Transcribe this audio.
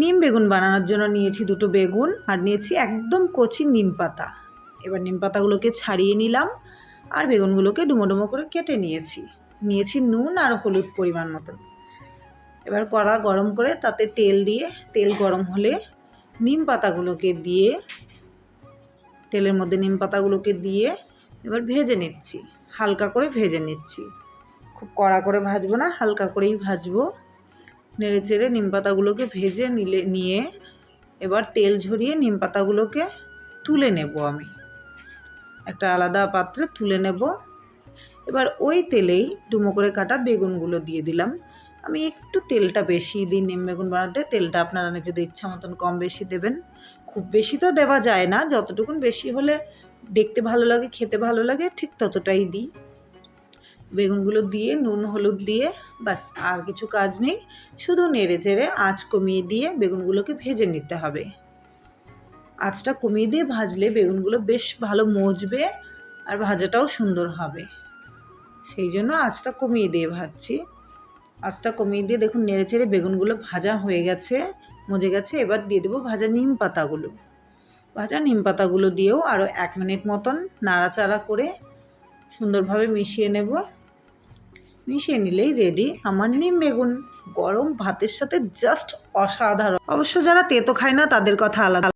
নিম বেগুন বানানোর জন্য নিয়েছি দুটো বেগুন আর নিয়েছি একদম কচি নিম পাতা। এবার নিম পাতাগুলোকে ছাড়িয়ে নিলাম আর বেগুনগুলোকে ডুমো ডুমো করে কেটে নিয়েছি। নিয়েছি নুন আর হলুদ পরিমাণ মতন। এবার কড়া গরম করে তাতে তেল দিয়ে, তেল গরম হলে নিম পাতাগুলোকে দিয়ে, তেলের মধ্যে নিম পাতাগুলোকে দিয়ে এবার ভেজে নিচ্ছি। হালকা করে ভেজে নিচ্ছি। খুব কড়া করে ভাজবো না, হালকা করেই ভাজবো। নেড়ে চেড়ে নিম পাতাগুলোকে ভেজে নিলে, নিয়ে এবার তেল ঝরিয়ে নিম পাতাগুলোকে তুলে নেব আমি। একটা আলাদা পাত্রে তুলে নেব। এবার ওই তেলেই ডুমো করে কাটা বেগুনগুলো দিয়ে দিলাম। আমি একটু তেলটা বেশি দিই, নিম বেগুন বানাতে। তেলটা আপনারা নিজেদের ইচ্ছা মতন কম বেশি দেবেন। খুব বেশি তো দেওয়া যায় না, যতটুকুন বেশি হলে দেখতে ভালো লাগে, খেতে ভালো লাগে, ঠিক ততটাই দিই। বেগুনগুলো দিয়ে, নুন, হলুদ দিয়ে বাস আর কিছু কাজ নেই। শুধু নেড়ে চেড়ে আঁচ কমিয়ে দিয়ে বেগুনগুলোকে ভেজে নিতে হবে। আঁচটা কমিয়ে দিয়ে ভাজলে বেগুনগুলো বেশ ভালো মজবে আর ভাজাটাও সুন্দর হবে। সেই জন্য আঁচটা কমিয়ে দিয়ে ভাজছি। আঁচটা কমিয়ে দিয়ে দেখুন, নেড়ে চেড়ে বেগুনগুলো ভাজা হয়ে গেছে, মজে গেছে। এবার দিয়ে দেবো ভাজা নিম পাতাগুলো। ভাজা নিম পাতাগুলো দিয়েও আরও এক মিনিট মতন নাড়াচাড়া করে সুন্দরভাবে মিশিয়ে নেব। মিশিয়ে নিলেই রেডি আমার নিম বেগুন। গরম ভাতের সাথে জাস্ট অসাধারণ। অবশ্য যারা তেতো খায় না, তাদের কথা আলাদা।